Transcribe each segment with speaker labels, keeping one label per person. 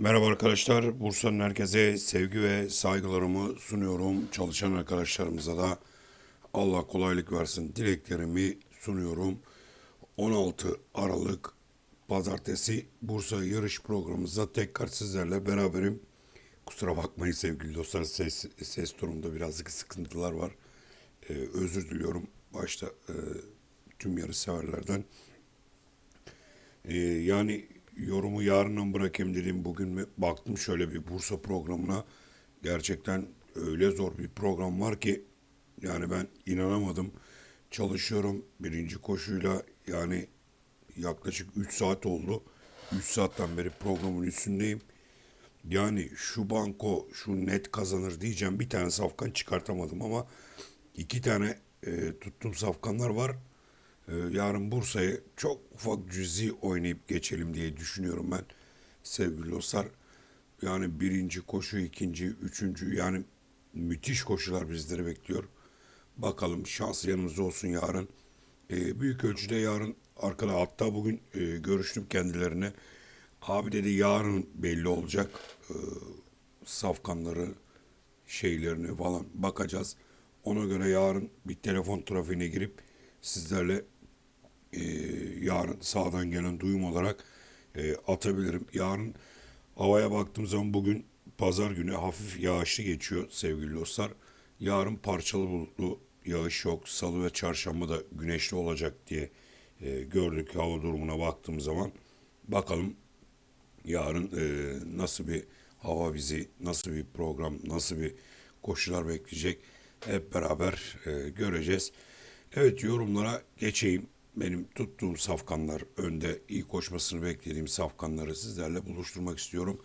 Speaker 1: Merhaba arkadaşlar. Bursa'nın herkese sevgi ve saygılarımı sunuyorum. Çalışan arkadaşlarımıza da Allah kolaylık versin dileklerimi sunuyorum. 16 Aralık Pazartesi Bursa yarış programımızda tekrar sizlerle beraberim. Kusura bakmayın sevgili dostlar ses, ses durumunda birazcık sıkıntılar var. Ee, özür diliyorum başta e, tüm yarış severlerden. Ee, yani yorumu yarından bırakayım dedim. Bugün baktım şöyle bir Bursa programına. Gerçekten öyle zor bir program var ki yani ben inanamadım. Çalışıyorum birinci koşuyla yani yaklaşık 3 saat oldu. 3 saatten beri programın üstündeyim. Yani şu banko şu net kazanır diyeceğim bir tane safkan çıkartamadım ama iki tane e, tuttuğum safkanlar var. E, yarın Bursa'ya çok ufak cüzi oynayıp geçelim diye düşünüyorum ben sevgili dostlar. Yani birinci koşu, ikinci, üçüncü yani müthiş koşular bizleri bekliyor. Bakalım şans yanımızda olsun yarın. E, büyük ölçüde yarın arkada hatta bugün e, görüştüm kendilerine. Abi dedi yarın belli olacak e, safkanları şeylerini falan bakacağız. Ona göre yarın bir telefon trafiğine girip sizlerle e, yarın sağdan gelen duyum olarak e, atabilirim. Yarın havaya baktığım zaman bugün pazar günü hafif yağışlı geçiyor sevgili dostlar. Yarın parçalı bulutlu yağış yok. Salı ve çarşamba da güneşli olacak diye e, gördük hava durumuna baktığım zaman. Bakalım yarın e, nasıl bir hava bizi, nasıl bir program, nasıl bir koşular bekleyecek hep beraber e, göreceğiz. Evet yorumlara geçeyim. Benim tuttuğum safkanlar önde iyi koşmasını beklediğim safkanları sizlerle buluşturmak istiyorum.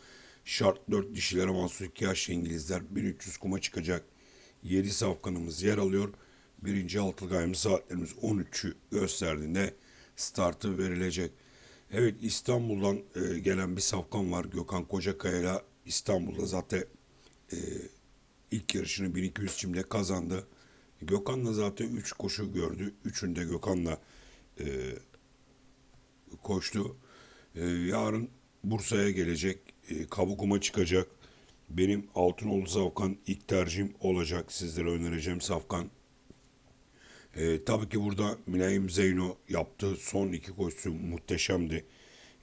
Speaker 1: Şart 4 dişilere mahsus 2 yaşlı İngilizler 1300 kuma çıkacak. 7 safkanımız yer alıyor. Birinci altılı ayımız saatlerimiz 13'ü gösterdiğinde startı verilecek. Evet İstanbul'dan e, gelen bir safkan var. Gökhan Kocakaya'yla İstanbul'da zaten e, ilk yarışını 1200 çimde kazandı. Gökhan'la zaten 3 koşu gördü. Üçünde Gökhan'la e, koştu. E, yarın Bursa'ya gelecek. E, Kabukuma çıkacak. Benim Altınoğlu Safkan ilk tercihim olacak. Sizlere önereceğim Safkan. E, tabii ki burada Mülayim Zeyno yaptığı son iki koşusu muhteşemdi.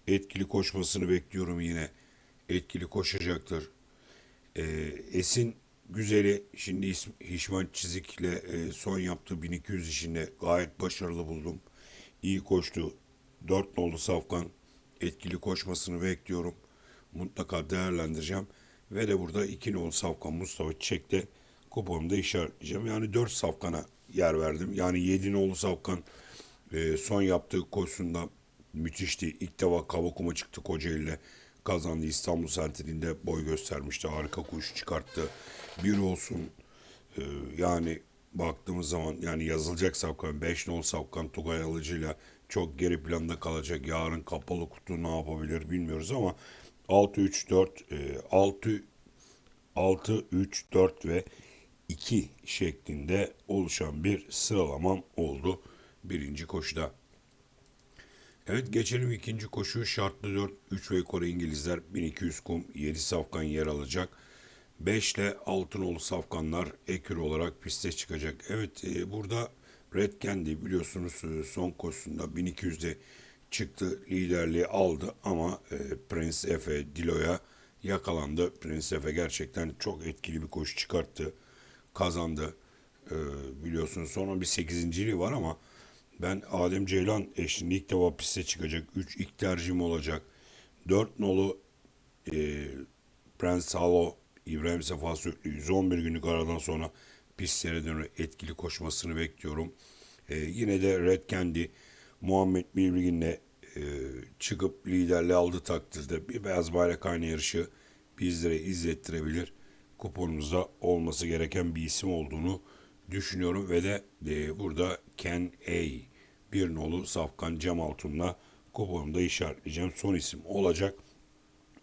Speaker 1: Etkili koşmasını bekliyorum yine. Etkili koşacaktır. E, Esin Güzel'i şimdi Hişman Çizik'le e, son yaptığı 1200 işinde gayet başarılı buldum. İyi koştu. 4 nolu Safkan etkili koşmasını bekliyorum. Mutlaka değerlendireceğim. Ve de burada 2 nolu Safkan Mustafa Çiçek'te kuponumda işaretleyeceğim. Yani 4 Safkan'a yer verdim. Yani 7 nolu Safkan e, son yaptığı koşusunda müthişti. İlk defa Kavakuma çıktı Kocaeli'yle kazandı. İstanbul Sentrini'nde boy göstermişti. Harika koşu çıkarttı. Bir olsun e, yani baktığımız zaman yani yazılacak Safkan 5 nol Safkan Tugay Alıcı'yla çok geri planda kalacak. Yarın kapalı kutu ne yapabilir bilmiyoruz ama 6 3 4 e, 6 6 3 4 ve 2 şeklinde oluşan bir sıralamam oldu birinci koşuda. Evet geçelim ikinci koşu şartlı 4 3 ve Kore İngilizler 1200 kum 7 safkan yer alacak. 5 ile Altınoğlu safkanlar ekür olarak piste çıkacak. Evet e, burada Red Candy biliyorsunuz e, son koşusunda 1200'de çıktı liderliği aldı ama e, Prince Efe Dilo'ya yakalandı. Prince Efe gerçekten çok etkili bir koşu çıkarttı. Kazandı. E, biliyorsunuz sonra bir 8.liği var ama ben Adem Ceylan eşliğinde ilk defa piste çıkacak. 3 ilk tercihim olacak. 4 nolu e, Prens Halo İbrahim Sefa Söğütlü 111 günlük aradan sonra pistlere dönüp etkili koşmasını bekliyorum. E, yine de Red Candy Muhammed Bilgin'le e, çıkıp liderliği aldı takdirde bir beyaz bayrak aynı yarışı bizlere izlettirebilir. Kuponumuzda olması gereken bir isim olduğunu düşünüyorum ve de e, burada Ken A bir nolu Safkan Cem Altun'la kuponumda işaretleyeceğim son isim olacak.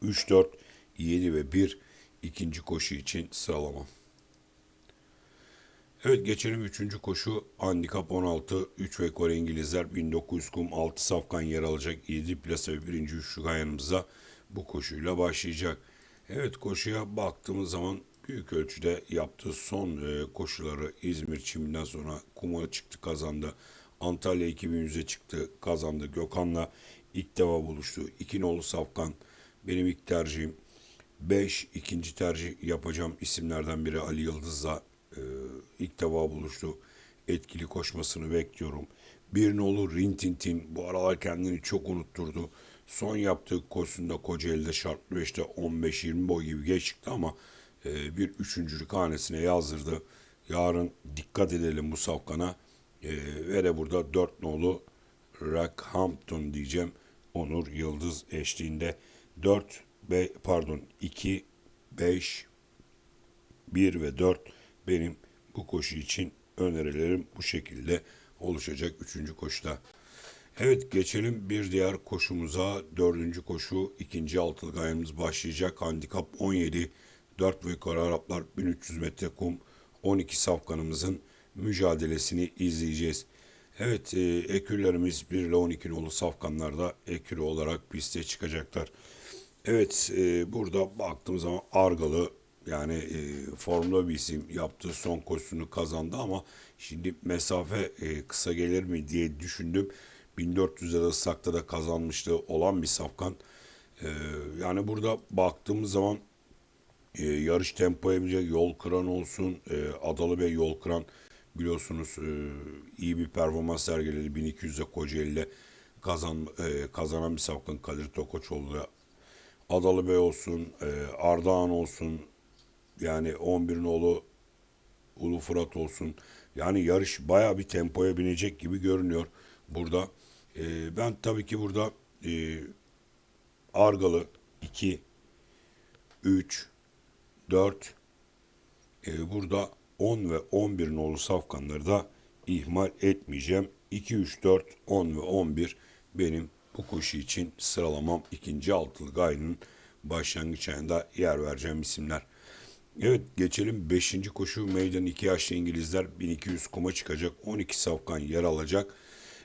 Speaker 1: 3, 4, 7 ve 1 ikinci koşu için sıralamam. Evet geçelim üçüncü koşu. Handikap 16. 3 ve Kore İngilizler 1900 kum 6 safkan yer alacak. 7 plase ve birinci üçlük yanımızda. bu koşuyla başlayacak. Evet koşuya baktığımız zaman büyük ölçüde yaptığı son e, koşuları İzmir çiminden sonra kuma çıktı kazandı. Antalya 2100'e çıktı kazandı. Gökhan'la ilk defa buluştu. İki nolu Safkan benim ilk tercihim. 5 ikinci tercih yapacağım isimlerden biri Ali Yıldız'la e, ilk defa buluştu. Etkili koşmasını bekliyorum. Bir nolu Rintintin bu aralar kendini çok unutturdu. Son yaptığı koşusunda Kocaeli'de şartlı 5'te 15-20 boy gibi geç çıktı ama e, bir üçüncülük hanesine yazdırdı. Yarın dikkat edelim bu safkana. E, ve de burada 4 nolu Rockhampton diyeceğim. Onur Yıldız eşliğinde 4 ve pardon 2 5 1 ve 4 benim bu koşu için önerilerim bu şekilde oluşacak 3. koşuda. Evet geçelim bir diğer koşumuza. Dördüncü koşu ikinci altılık ayımız başlayacak. Handikap 17. 4 ve yukarı Araplar 1300 metre kum 12 safkanımızın mücadelesini izleyeceğiz. Evet e, ekürlerimiz 1 ile 12 nolu safkanlarda ekürü olarak piste çıkacaklar. Evet e, burada baktığımız zaman Argalı yani e, formda bir isim yaptığı son koşusunu kazandı ama şimdi mesafe e, kısa gelir mi diye düşündüm. 1400 lira ıslakta da kazanmıştı olan bir safkan. E, yani burada baktığımız zaman e, yarış tempo yapacak yol kıran olsun. E, Adalı Bey yol kıran biliyorsunuz e, iyi bir performans sergiledi. 1200'de Kocaeli'de kazan, e, kazanan bir safkan Kadir Tokoçoğlu Adalı Bey olsun, e, Ardahan olsun, yani 11 nolu Ulu Fırat olsun. Yani yarış baya bir tempoya binecek gibi görünüyor burada. E, ben tabii ki burada e, Argalı 2, 3, 4, e, burada 10 ve 11 nolu safkanları da ihmal etmeyeceğim. 2, 3, 4, 10 ve 11 benim bu koşu için sıralamam ikinci altılı gayrının başlangıç ayında yer vereceğim isimler. Evet geçelim 5. koşu meydan 2 yaşlı İngilizler 1200 kuma çıkacak 12 safkan yer alacak.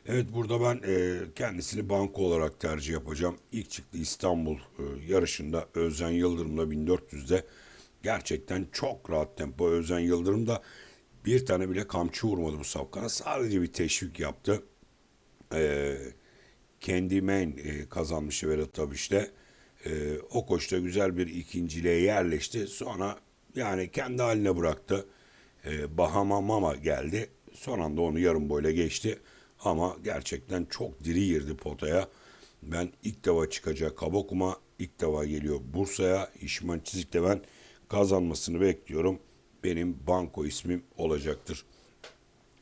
Speaker 1: Evet burada ben e, kendisini banko olarak tercih yapacağım. İlk çıktı İstanbul e, yarışında Özden Yıldırım'la 1400'de gerçekten çok rahat tempo. Özden Yıldırım da bir tane bile kamçı vurmadı bu safkana. Sadece bir teşvik yaptı. Eee Candyman e, kazanmış Vedat Tabiş'te. E, o koşta güzel bir ikinciliğe yerleşti. Sonra yani kendi haline bıraktı. E, Bahama Mama geldi. Son anda onu yarım boyla geçti. Ama gerçekten çok diri girdi potaya. Ben ilk defa çıkacak Kabokuma ilk defa geliyor Bursa'ya. İşman Çizik'te ben kazanmasını bekliyorum. Benim banko ismim olacaktır.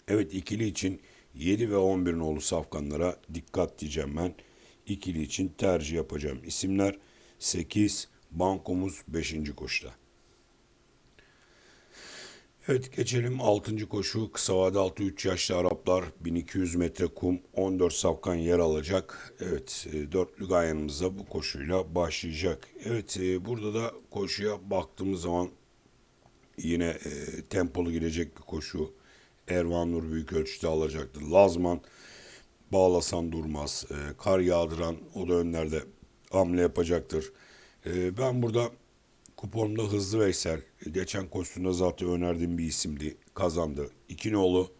Speaker 1: Evet ikili için 7 ve 11 nolu safkanlara dikkat diyeceğim ben. İkili için tercih yapacağım isimler 8, bankomuz 5. koşuda. Evet geçelim 6. koşu kısa vade 6-3 yaşlı Araplar 1200 metre kum 14 safkan yer alacak. Evet e, dörtlü gayanımızda bu koşuyla başlayacak. Evet e, burada da koşuya baktığımız zaman yine e, tempolu girecek bir koşu. Ervan Nur büyük ölçüde alacaktır. Lazman bağlasan durmaz. E, kar yağdıran o da önlerde hamle yapacaktır. E, ben burada kuponumda Hızlı Veysel geçen koşusunda zaten önerdiğim bir isimdi. Kazandı. İki nolu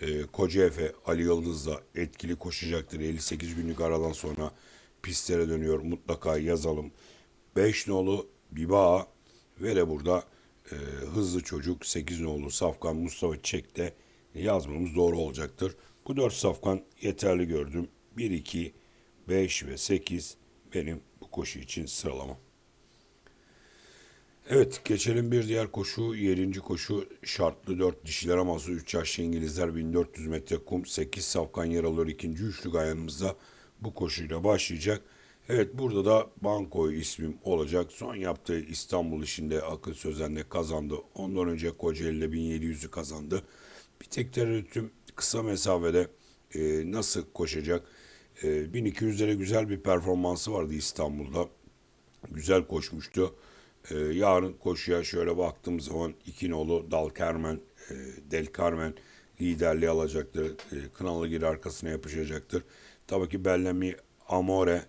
Speaker 1: e, Koca Efe Ali Yıldız'la etkili koşacaktır. 58 günlük aradan sonra pistlere dönüyor. Mutlaka yazalım. 5 nolu Biba ve de burada e, hızlı çocuk 8 nolu Safkan Mustafa Çek'te yazmamız doğru olacaktır. Bu 4 safkan yeterli gördüm. 1, 2, 5 ve 8 benim bu koşu için sıralamam. Evet geçelim bir diğer koşu. 7. koşu şartlı 4 dişiler aması 3 yaşlı İngilizler 1400 metre kum 8 safkan yer alıyor. ikinci üçlü gayanımızda bu koşuyla başlayacak. Evet burada da Banko ismim olacak. Son yaptığı İstanbul işinde Akın Sözen'de kazandı. Ondan önce Kocaeli'de 1700'ü kazandı. Bir tek tereddütüm kısa mesafede e, nasıl koşacak? E, 1200'lere güzel bir performansı vardı İstanbul'da. Güzel koşmuştu. E, yarın koşuya şöyle baktığım zaman iki Dal Carmen, e, Del Carmen liderliği alacaktır. E, Kınalı gir arkasına yapışacaktır. Tabii ki Bellamy Amore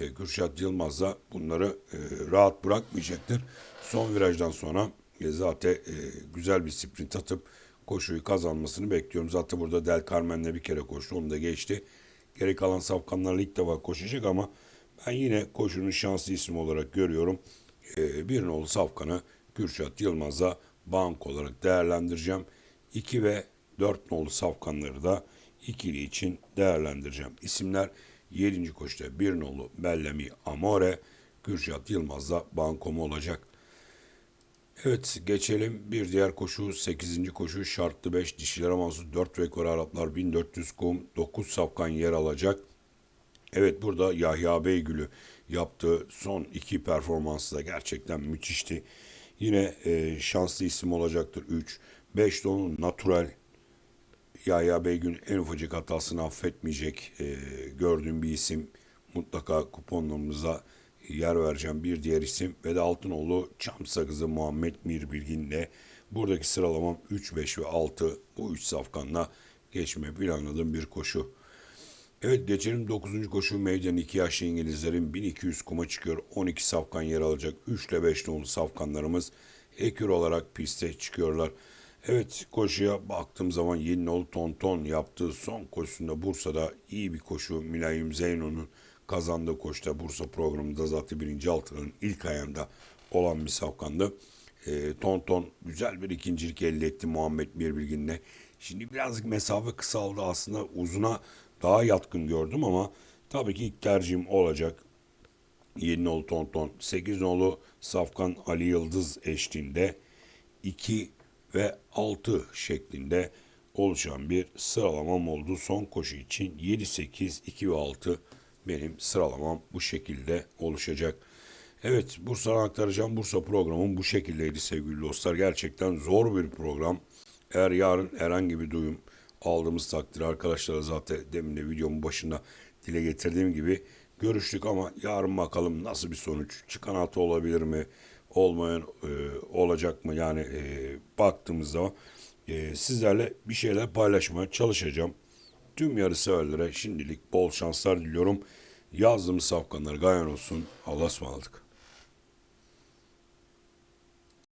Speaker 1: e, Kürşat Yılmaz da bunları e, rahat bırakmayacaktır. Son virajdan sonra e, zaten e, güzel bir sprint atıp koşuyu kazanmasını bekliyorum. Zaten burada Del Carmen'le bir kere koştu. Onu da geçti. Geri kalan safkanlarla ilk defa koşacak ama ben yine koşunun şanslı ismi olarak görüyorum. E, bir nolu safkanı Kürşat Yılmaz'a bank olarak değerlendireceğim. 2 ve 4 nolu safkanları da ikili için değerlendireceğim. İsimler 7. koşuda 1 nolu Bellemi Amore, Kürşat Yılmaz'da bankomu olacak. Evet geçelim bir diğer koşu 8. koşu şartlı 5 dişilere mahsus 4 rekor Araplar 1400 kum 9 safkan yer alacak. Evet burada Yahya Beygül'ü yaptığı son iki performansı da gerçekten müthişti. Yine e, şanslı isim olacaktır 3. 5 de onun natural Yahya Beygül en ufacık hatasını affetmeyecek e, gördüğüm bir isim. Mutlaka kuponlarımıza yer vereceğim bir diğer isim ve de Altınoğlu Çam Sakızı Muhammed Mir Bilgin'le buradaki sıralamam 3, 5 ve 6 bu 3 safkanla geçme planladığım bir koşu. Evet geçelim 9. koşu meydan 2 yaşlı İngilizlerin 1200 kuma çıkıyor. 12 safkan yer alacak. 3 ile 5 nolu safkanlarımız ekür olarak piste çıkıyorlar. Evet koşuya baktığım zaman yeni nolu Tonton yaptığı son koşusunda Bursa'da iyi bir koşu. Mülayim Zeyno'nun kazandığı koşuda Bursa programında zaten birinci altının ilk ayağında olan bir safkandı. E, Tonton güzel bir ikincilik elde etti Muhammed Birbilgin'le. Şimdi birazcık mesafe kısaldı aslında uzuna daha yatkın gördüm ama tabii ki ilk tercihim olacak. 7 nolu Tonton, 8 nolu Safkan Ali Yıldız eşliğinde 2 ve 6 şeklinde oluşan bir sıralamam oldu. Son koşu için 7, 8, 2 ve 6 benim sıralamam bu şekilde oluşacak. Evet Bursa'dan aktaracağım Bursa programım bu şekildeydi sevgili dostlar. Gerçekten zor bir program. Eğer yarın herhangi bir duyum aldığımız takdir arkadaşlara zaten demin de videomun başında dile getirdiğim gibi görüştük ama yarın bakalım nasıl bir sonuç çıkan hata olabilir mi olmayan e, olacak mı yani e, baktığımızda e, sizlerle bir şeyler paylaşmaya çalışacağım. Tüm yarı severlere şimdilik bol şanslar diliyorum. Yazdığımız safkanlar gayan olsun. Allah'a ısmarladık.